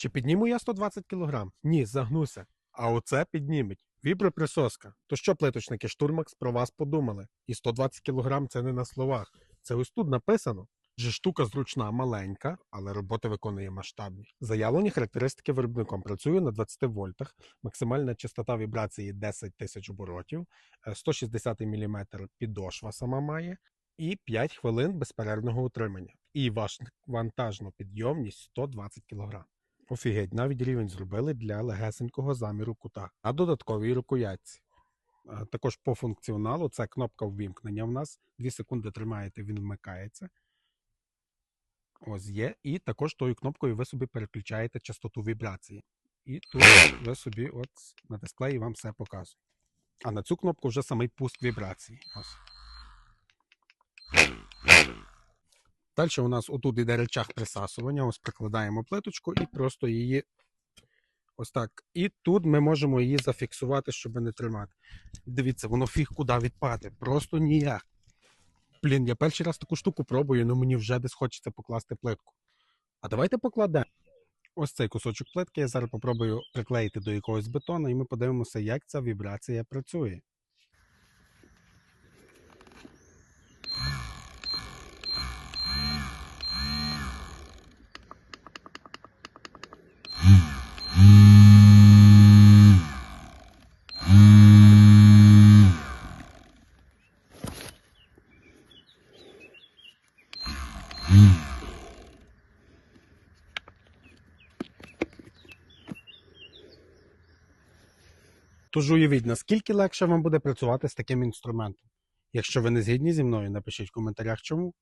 Чи підніму я 120 кг? Ні, загнуся. А оце підніметь. Віброприсоска. То що, плиточники, штурмакс про вас подумали? І 120 кг це не на словах. Це ось тут написано. Же штука зручна, маленька, але роботи виконує масштабні. Заявлені характеристики виробником працює на 20 вольтах, максимальна частота вібрації 10 тисяч оборотів, е, 160 мм підошва сама має, і 5 хвилин безперервного утримання. І ваш вантажну підйомність 120 кг. Офігеть, навіть рівень зробили для легесенького заміру кута, а додатковій рукоятці. Також по функціоналу це кнопка ввімкнення в нас. 2 секунди тримаєте, він вмикається. Ось є. І також тою кнопкою ви собі переключаєте частоту вібрації. І тут ви собі от на дисплеї вам все показує. А на цю кнопку вже самий пуск вібрації. Ось. Далі у нас отут іде речах присасування. Ось прикладаємо плиточку і просто її ось так. І тут ми можемо її зафіксувати, щоб не тримати. Дивіться, воно фіг куди відпаде. Просто ніяк. Блін, я перший раз таку штуку пробую, але мені вже десь хочеться покласти плитку. А давайте покладемо. Ось цей кусочок плитки я зараз попробую приклеїти до якогось бетону, і ми подивимося, як ця вібрація працює. Тож уявіть, наскільки легше вам буде працювати з таким інструментом. Якщо ви не згідні зі мною, напишіть в коментарях чому.